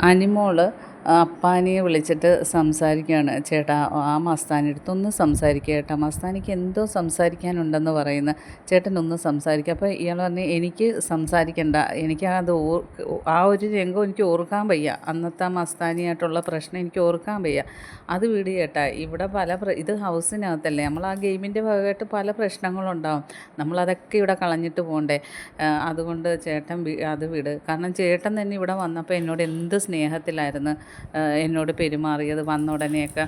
അനിമോൾ അപ്പാനിയെ വിളിച്ചിട്ട് സംസാരിക്കുകയാണ്. ചേട്ടാ ആ മസ്താനി അടുത്തൊന്ന് സംസാരിക്കുക ചേട്ടാ മസ്താനിക്ക് എന്തോ സംസാരിക്കാനുണ്ടെന്ന് പറയുന്ന. ചേട്ടനൊന്ന് സംസാരിക്കുക അപ്പോൾ ഇയാൾ പറഞ്ഞു എനിക്ക് സംസാരിക്കണ്ട. എനിക്ക് അത് ആ ഒരു രംഗം എനിക്ക് ഓർക്കാൻ വയ്യ. അന്നത്തെ ആ മസ്താനിയായിട്ടുള്ള പ്രശ്നം എനിക്ക് ഓർക്കാൻ വയ്യ. അത് വീട് ചേട്ടാ. ഇവിടെ പല ഇത് ഹൗസിനകത്തല്ലേ. നമ്മൾ ആ ഗെയിമിന്റെ ഭാഗമായിട്ട് പല പ്രശ്നങ്ങളുണ്ടാവും. നമ്മളതൊക്കെ ഇവിടെ കളഞ്ഞിട്ട് പോകണ്ടേ അതുകൊണ്ട് ചേട്ടൻ അത് വിട്. കാരണം ചേട്ടൻ തന്നെ ഇവിടെ വന്നപ്പോൾ എന്നോട് എന്ത് സ്നേഹത്തിലായിരുന്നു. എന്നോട് പെരുമാറിയത് വന്ന ഉടനെയൊക്കെ.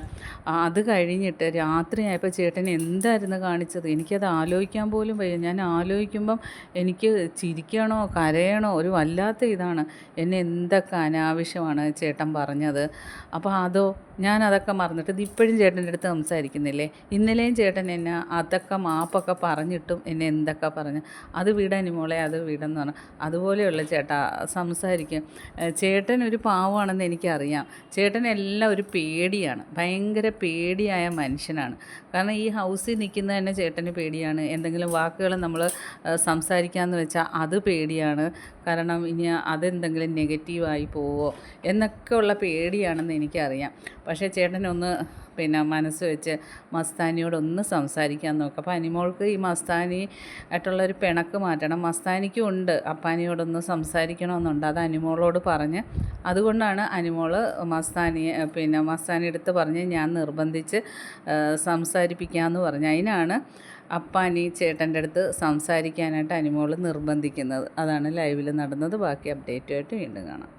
അത് കഴിഞ്ഞിട്ട് രാത്രിയായപ്പോൾ ചേട്ടൻ എന്തായിരുന്നു കാണിച്ചത്? എനിക്കത് ആലോചിക്കാൻ പോലും വയ്യ. ഞാൻ ആലോചിക്കുമ്പം എനിക്ക് ചിരിക്കണോ കരയണോ ഒരു വല്ലാത്ത ഇതാണ്. എന്നെ എന്തൊക്കെ അനാവശ്യമാണ് ചേട്ടൻ പറഞ്ഞത്. അപ്പോൾ അതോ ഞാൻ അതൊക്കെ മറന്നിട്ട് ഇപ്പോഴും ചേട്ടന്റെ അടുത്ത് സംസാരിക്കുന്നില്ലേ? ഇന്നലെയും ചേട്ടൻ എന്നെ അതൊക്കെ മാപ്പൊക്കെ പറഞ്ഞിട്ടും എന്നെ എന്തൊക്കെ പറഞ്ഞു. അത് വിടനി മോളെ അത് വിടെന്ന് പറഞ്ഞു. അതുപോലെയുള്ള ചേട്ടാ സംസാരിക്കും. ചേട്ടൻ ഒരു പാവമാണെന്ന് എനിക്കറിയാം. ചേട്ടൻ എല്ലാം ഒരു പേടിയാണ്. ഭയങ്കര പേടിയായ മനുഷ്യനാണ്. കാരണം ഈ ഹൗസിൽ നിൽക്കുന്നത് തന്നെ ചേട്ടന് പേടിയാണ്. എന്തെങ്കിലും വാക്കുകൾ നമ്മൾ സംസാരിക്കാമെന്ന് വെച്ചാൽ അത് പേടിയാണ്. കാരണം ഇനി അതെന്തെങ്കിലും നെഗറ്റീവായി പോവോ എന്നൊക്കെ ഉള്ള പേടിയാണെന്ന് എനിക്കറിയാം. പക്ഷേ ചേട്ടനൊന്ന് പിന്നെ മനസ്സ് വെച്ച് മസ്താനിയോടൊന്ന് സംസാരിക്കാൻ നോക്കുക അപ്പോൾ അനിമോൾക്ക് ഈ മസ്താനി ആയിട്ടുള്ളൊരു പിണക്ക് മാറ്റണം. മസ്താനിക്കും ഉണ്ട്. അപ്പാനിയോടൊന്ന് സംസാരിക്കണമെന്നുണ്ട്. അത് അനിമോളോട് പറഞ്ഞ് അതുകൊണ്ടാണ് അനിമോൾ മസ്താനിയെ പിന്നെ മസ്താനി എടുത്ത് പറഞ്ഞ് ഞാൻ നിർബന്ധിച്ച് സംസാരിപ്പിക്കാമെന്ന് പറഞ്ഞു. അതിനാണ് അപ്പാനി ചേട്ടന്റെ അടുത്ത് സംസാരിക്കാനായിട്ട് അനിമോൾ നിർബന്ധിക്കുന്നത്. അതാണ് ലൈവിൽ നടന്നത്. ബാക്കി അപ്ഡേറ്റുമായിട്ട് വീണ്ടും കാണാം.